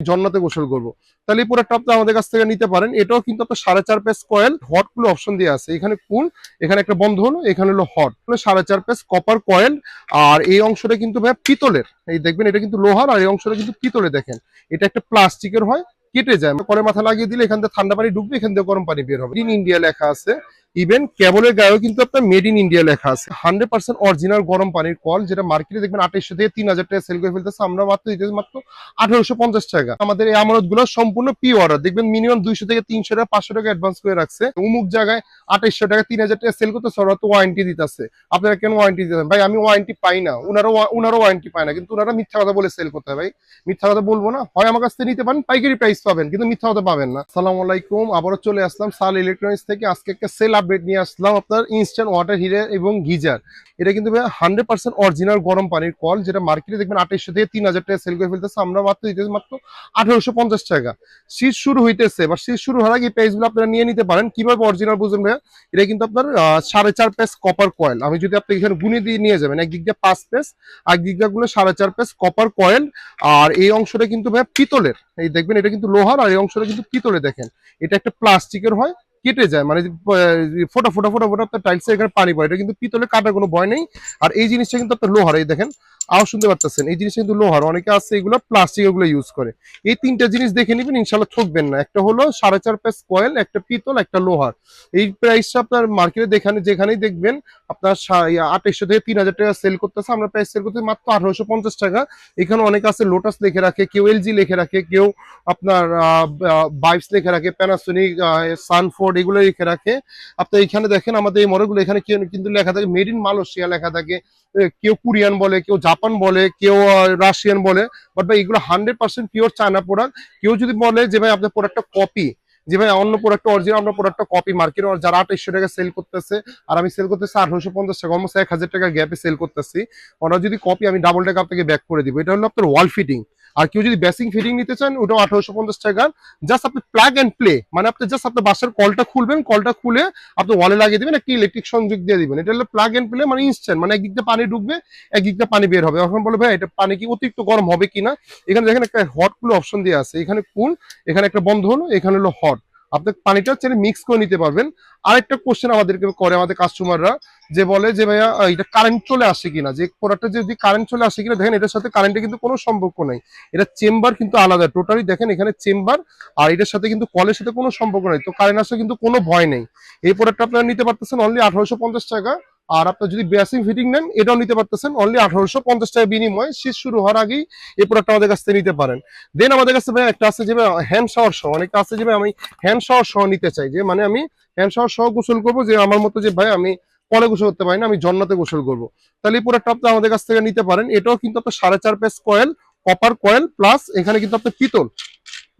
জন্নাতে গোসল করব। তাহলে এই প্রোডাক্টটা আপনি আমাদের কাছ থেকে নিতে পারেন। এটাও কিন্তু আপনার সাড়ে চার পেস কয়েল হটগুলো অপশন দিয়ে আছে। এখানে কুল এখানে একটা বন্ধ হলো, এখানে হলো হট সাড়ে চার পেস কপার কয়েল আর এই অংশটা কিন্তু ভাই পিতলের। এই দেখবেন, এটা কিন্তু লোহার, আর এই অংশটা কিন্তু পিতলে দেখেন। এটা একটা প্লাস্টিকের হয়, কেটে যায়। করে মাথা লাগিয়ে দিলে এখান থেকে ঠান্ডা পানি ঢুকবে, এখান থেকে গরম পানি বের হবে। ইন ইন্ডিয়া লেখা আছে ইভেন কেবলের গায়েও কিন্তু আপনার মেড ইন ইন্ডিয়া লেখা আছে। হান্ড্রেড পার্সেন্ট অরিজিনাল গরম পানির কল, যেটা মার্কেটে দেখবেন আঠাইশো থেকে তিন হাজার টাকা সেল করে ফেলতেছে। আমরা মাত্র দিতেছি মাত্র আঠারোশো পঞ্চাশ টাকা। আমাদের এই আমানতগুলো সম্পূর্ণ পি অর্ডার দেখবেন মিনিমাম দুইশো থেকে তিনশো টাকা, পাঁচশো টাকা অ্যাডভান্স করে রাখছে। অমুক জায়গায় আঠাইশো টাকা, তিন হাজার টাকা সেল করতে ওরা তো ওয়ারেন্টি দিতেছে। আপনারা কেন ওয়ারেন্টি দিতেন ভাই, আমি ওয়ারেন্টি পাই না। উনারও উনারও ওয়ারেন্টি পায় না। কিন্তু ওনারা মিথ্যা কথা বলে সেল করতে হয় ভাই। মিথ্যা কথা বলব না। হয় আমার কাছ থেকে নিতে পারেন, পাইকারি প্রাইস পাবেন, কিন্তু মিথ্যা কথা পাবেন না। সালাম আলাইকুম। আবারও চলে আসলাম সাল ইলেকট্রনিক্স থেকে। আজকে একটা সেল আপডেট নিয়ে আসলাম আপনার ইনস্ট্যান্ট ওয়াটার হিটার এবং গিজার এটা কিন্তু হান্ড্রেড পার্সেন্ট অরিজিনাল গরম পানির কল, যেটা মার্কেটে দেখবেন আঠাইশো থেকে তিন হাজার টাকা সেল করে ফেলতেছে। আমরা মাত্র দিতেছি মাত্র আঠারোশো পঞ্চাশ টাকা। শীত শুরু হইতেছে বা শীত শুরু হওয়ার আগে প্রাইসগুলো আপনারা নিয়ে নিতে পারেন। কীভাবে অরিজিনাল বুঝবেন ভাইয়া? এটা কিন্তু আপনার সাড়ে চার পেস কপার কয়েল আমি যদি আপনি এখানে গুনে দিয়ে নিয়ে যাবেন, এক দিক দিয়ে পাঁচ পেস এক দিক দিয়ে গুলো সাড়ে চার পেস কপার কয়েল আর এই অংশটা কিন্তু ভাইয়া পিতলের। এই দেখবেন এটা কিন্তু লোহার, আর এই অংশটা কিন্তু পিতলে দেখেন। এটা একটা প্লাস্টিকের হয়। কেটে যায়। মানে ফোটা ফোটা ফোটা ফোটা টাইলসে এখানে পানি পড়ে। এটা কিন্তু পিতলে কাটার কোনো ভয় নেই। আর এই জিনিসটা কিন্তু লোহার, এই দেখেন। আও শুনতে পারতেছেন এই জিনিসটা কিন্তু লোহার, অনেকে আছে এগুলো প্লাস্টিক এগুলো ইউজ করে। এই তিনটা জিনিস দেখে নেবেন ইনশাল্লাহ ঠকবেন না। একটা হলো সাড়ে চার পেস কয়েল একটা পিতল, একটা লোহার। এই প্রাইসটা আপনার মার্কেটে দেখানে যেখানেই দেখবেন, আপনার আঠাইশশো থেকে তিন হাজার টাকা সেল করতেছে, আমরা প্রাইস সেল করতে মাত্র আঠারোশো পঞ্চাশ টাকা। এখানে অনেক আছে লোটাস লিখে রাখে, কেউ এলজি লিখে রাখে, কেউ আপনার বাইপস লিখে রাখে প্যানাসোনিক সানফোর্ড এগুলো লিখে রাখে। আপনার এখানে দেখেন আমাদের এই মডেলগুলো এখানে কিন্তু লেখা থাকে মেড ইন মালয়েশিয়া লেখা থাকে। কেউ কোরিয়ান বলে, কেউ জাপান বলে, কেউ রাশিয়ান বলে বাট ভাই এগুলো hundred percent pure China product কেউ যদি বলে যে, ভাই, আপনার প্রোডাক্টটা কপি যে, ভাই, অন্য প্রোডাক্ট অরিজিনাল আমরা প্রোডাক্টটা কপি মার্কেট যারা আঠাইশশো টাকা সেল করতেছে, আর আমি সেল করতেছি আঠারোশো পঞ্চাশ টাকা অলমোস্ট এক হাজার টাকা গ্যাপে সেল করতেছি, ওরা যদি কপি আমি ডাবল টাকা আপনাকে ব্যাক করে দিব। এটা হলো আপনার ওয়াল ফিটিং আর কেউ যদি বেসিং ফিটিং নিতে চান, ওটাও আঠারোশো পঞ্চাশ টাকা। জাস্ট আপনি প্লাগ অ্যান্ড প্লে মানে আপনি জাস্ট আপনার বাসার কলটা খুলবেন, কলটা খুলে আপনি ওয়ালে লাগিয়ে দেবেন, একটি ইলেকট্রিক সংযোগ দিয়ে দিবেন। এটা হলো প্লাগ অ্যান্ড প্লে মানে ইনস্ট্যান্ট মানে একদিক দিয়ে পানি ঢুকবে একদিক দিয়ে পানি বের হবে। এখন বলবে ভাই, এটা পানি কি অতিরিক্ত গরম হবে কিনা? এখানে দেখেন একটা হট কুলো অপশন দিয়ে আছে। এখানে কুল এখানে একটা বন্ধ হলো এখানে হলো হট আপনি পানিটা হচ্ছে মিক্স করে নিতে পারবেন। আরেকটা কোশ্চেন আমাদেরকে করে আমাদের কাস্টমাররা যে বলে যে ভাইয়া এটা কারেন্ট চলে আসে কিনা? যে প্রোডাক্টটা যদি কারেন্ট চলে আসে কিনা, দেখেন এটার সাথে কারেন্টের কিন্তু কোনো সম্পর্ক নাই। এটা চেম্বার কিন্তু আলাদা। টোটালি দেখেন এখানে চেম্বার আর এটার সাথে কিন্তু কলের সাথে কোনো সম্পর্ক নাই। তো কারেন্ট আসলে কিন্তু কোনো ভয় নেই। এই প্রোডাক্টটা আপনারা নিতে পারতেছেন অনলি আঠারোশো পঞ্চাশ টাকা। আর আপনার যদি বেসিং ফিটিং নেন, এটাও নিতে পারতেছেন। অনলি আঠারোশো পঞ্চাশ টাকা বিনিময়ে শীত শুরু হওয়ার আগেই এই প্রোডাক্ট আমাদের কাছ থেকে নিতে পারেন। দেন আমাদের কাছে ভাই একটা আছে যে হ্যান্ড শাওয়ার সহ, অনেকটা আছে যে আমি হ্যান্ড শাওয়ার সহ নিতে চাই। যে মানে আমি হ্যান্ড শাওয়ার সহ গোসল করব, যে আমার মতো যে ভাই আমি কলে গোসল করতে পারি না, আমি জন্নাতে গোসল করব। তাহলে এই প্রোডাক্টটা আপনি আমাদের কাছ থেকে নিতে পারেন। এটাও কিন্তু আপনার সাড়ে চার পেস কয়েল কপার কয়েল প্লাস এখানে কিন্তু আপনার পিতল।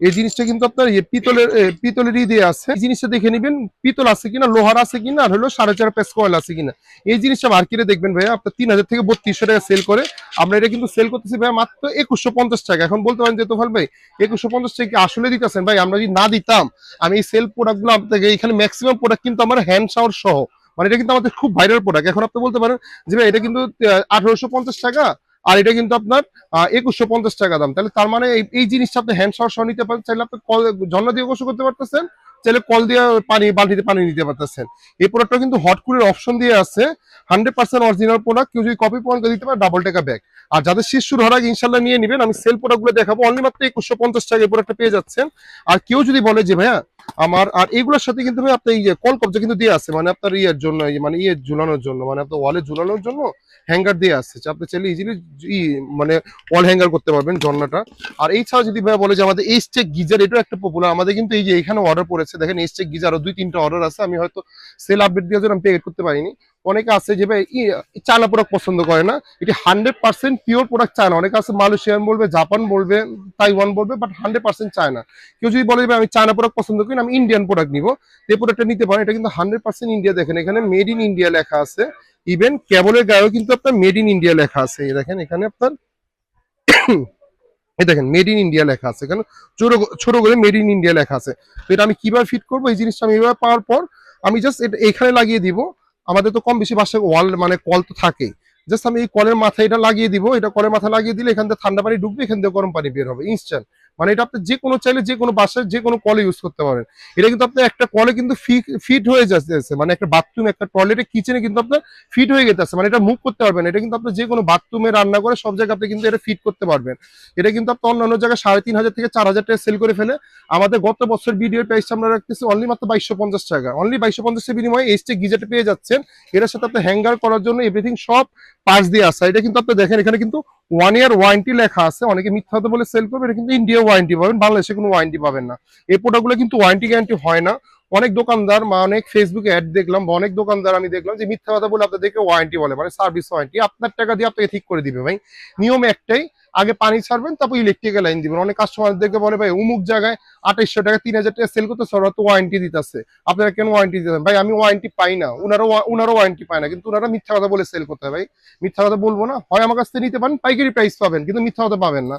এই জিনিসটা কিন্তু আপনার পিতলের পিতলেরই দিয়ে আছে। এই জিনিসটা দেখে নেবেন, পিতল আছে কিনা, লোহার আছে কিনা, আর হলো সাড়ে চার পেস কয়েল আছে কিনা। এই জিনিসটা মার্কেটে দেখবেন ভাইয়া, আপনার তিন হাজার থেকে বত্রিশশো টাকা সেল করে। আমরা এটা কিন্তু সেল করতেছি ভাইয়া মাত্র একুশশো পঞ্চাশ টাকা। এখন বলতে পারেন যে তোফাল ভাই, একুশশো পঞ্চাশ টাকা আসলে দিতেছেন? ভাই, আমরা যদি না দিতাম, আমি এই সেল প্রোডাক্টগুলো আপনাকে এখানে ম্যাক্সিমাম প্রোডাক্ট কিন্তু আমার হ্যান্ড শাওয়ার সহ মানে এটা কিন্তু আমাদের খুব ভাইরাল প্রোডাক্ট এখন আপনি বলতে পারেন যে ভাই, এটা কিন্তু আঠারোশো পঞ্চাশ টাকা আর এটা কিন্তু আপনার একুশশো পঞ্চাশ টাকা দাম। তাহলে তার মানে এই- জিনিসটা আপনি হ্যান্ড শাওয়ার নিতে পারেন তাহলে আপনি ঝর্ণা দিয়ে গোসল করতে পারতেছেন। চাইলে কল দিয়ে পানি, বালতিতে পানি নিতে পারতেছেন। এই প্রোডাক্টটা কিন্তু হট কুলের অপশন দিয়ে আছে। হান্ড্রেড পার্সেন্ট অরিজিনাল প্রোডাক্ট কেউ যদি কপি পয়েন্ট দিতে পারে ডাবল টাকা ব্যাগ আর যাদের শীত শুরু আগে ইনশাল্লাহ নিয়ে নেবেন। আমি সেল প্রোডাক্টগুলো দেখাবো। অনলি মাত্র একুশশো পঞ্চাশ টাকা এই প্রোডাক্টটা পেয়ে যাচ্ছেন। আর কেউ যদি বলে যে, ভাইয়া, আমার আর এগুলোর সাথে কিন্তু ভাই আপনার ইয়ে কল কবজা কিন্তু দিয়ে আছে। মানে আপনার ইয়ের জন্য মানে ইয়ে ঝুলানোর জন্য মানে আপনার ওয়ালে ঝুলানোর জন্য হ্যাঙ্গার দিয়ে আসছে আপনি চাইলে ইজিলি মানে ওয়াল হ্যাঙ্গার করতে পারবেন জন্নাটা আর এই ছাড়া যদি ভাইয়া বলে যে, আমাদের এইচ চেক গিজার এটাও একটা পপুলার আমাদের কিন্তু এই যে এখানে অর্ডার পড়েছে দেখেন এইচ চেক গিজার আরও দুই তিনটা অর্ডার আছে। আমি হয়তো সেল আপডেট দিয়ে আমি পে করতে পারিনি। অনেকে আছে যে ভাই চায়না প্রোডাক্ট পছন্দ করে না। এটি হান্ড্রেড পার্সেন্ট পিওর প্রোডাক্ট চায় না অনেকে আছে মালয়েশিয়ান বলবে জাপান বলবে তাইওয়ান বলবে বাট হান্ড্রেড পার্সেন্ট চায় না কেউ যদি বলে আমি চায়না প্রোডাক্ট পছন্দ করি না, আমি ইন্ডিয়ান প্রোডাক্ট নিবো। এই প্রোডাক্টটা নিতে পারেন এটা কিন্তু হান্ড্রেড পার্সেন্ট ইন্ডিয়া দেখেন এখানে মেড ইন ইন্ডিয়া লেখা আছে। ইভেন কেবলের গায়েও কিন্তু আপনার মেড ইন ইন্ডিয়া লেখা আছে। দেখেন এখানে আপনার এই দেখেন মেড ইন ইন্ডিয়া লেখা আছে। এখানে ছোট ছোট করে মেড ইন ইন্ডিয়া লেখা আছে। তো এটা আমি কীভাবে ফিট করব? এই জিনিসটা আমি এভাবে পাওয়ার পর আমি জাস্ট এটা এখানে লাগিয়ে দিব। আমাদের তো কম বেশি বাসায় ওয়াল মানে কল তো থাকেই। জাস্ট আমি এই কলের মাথায় এটা লাগিয়ে দিব। এটা কলের মাথায় লাগিয়ে দিলে এখান থেকে ঠান্ডা পানি ঢুকবে, এখান থেকে গরম পানি বের হবে। ইনস্ট্যান্ট মানে এটা আপনি যে কোনো চাইলে যে কোনো বাসায় যে কোনো কলে ইউজ করতে পারেন। এটা কিন্তু আপনার একটা কলে কিন্তু ফিট হয়ে যাচ্ছে মানে একটা বাথরুম একটা টয়লেটে কিচেনে কিন্তু আপনার ফিট হয়ে গেছে মানে এটা মুভ করতে পারবেন এটা কিন্তু আপনি যে কোনো বাথরুমে রান্না করে সব জায়গায় আপনি কিন্তু এটা ফিট করতে পারবেন। এটা কিন্তু আপনি অন্যান্য জায়গায় সাড়ে তিন হাজার থেকে চার হাজার টাকা সেল করে ফেলে। আমাদের গত বছর ভিডিও প্রাইস আমরা রাখতেছি অনলি মাত্র বাইশশো পঞ্চাশ টাকা। অনলি বাইশশো পঞ্চাশের বিনিময়ে এইচটি গিজারটা পেয়ে যাচ্ছেন, এটার সাথে আপনি হ্যাঙ্গার করার জন্য এভরিথিং সব পার্টস দিয়ে আসা। এটা কিন্তু আপনি দেখেন, এখানে কিন্তু ওয়ান ইয়ার ওয়ারেন্টি লেখা আছে, অনেকে মিথ্যা বলে সেল করবে, এটা কিন্তু ইন্ডিয়া ওয়ারেন্টি পাবেন, বাংলাদেশে কোনো ওয়ারেন্টি পাবেন না। এই প্রোডাক্টগুলো কিন্তু ওয়ারেন্টি গ্যারান্টি হয় না। অনেক দোকানদার বা অনেক ফেসবুকে অ্যাড দেখলাম বা অনেক দোকানদার আমি দেখলাম যে মিথ্যা কথা বলে আপনাদেরকে ওয়ারেন্টি বলে মানে সার্ভিস ওয়ারেন্টি আপনার টাকা দিয়ে আপনাকে ঠিক করে দিবে ভাই। নিয়ম একটাই আগে পানি ছাড়বেন, তারপর ইলেকট্রিক্যাল লাইন দিবেন। অনেক কাস্টমারদেরকে বলে, ভাই, অমুক জায়গায় আঠাইশশো টাকা, তিন হাজার টাকা সেল করতে ওরা তো ওয়ারেন্টি দিতেছে। আপনারা কেন ওয়ারেন্টি দিতেন ভাই, আমি ওয়ারেন্টি পাই না। ওনারও ওনারও ওয়ারেন্টি পায় না। কিন্তু ওনারা মিথ্যা কথা বলে সেল করতে হয়, ভাই। মিথ্যা কথা বলব না। হয় আমার কাছ থেকে নিতে পারেন, পাইকারি প্রাইস পাবেন, কিন্তু মিথ্যা কথা পাবেন না।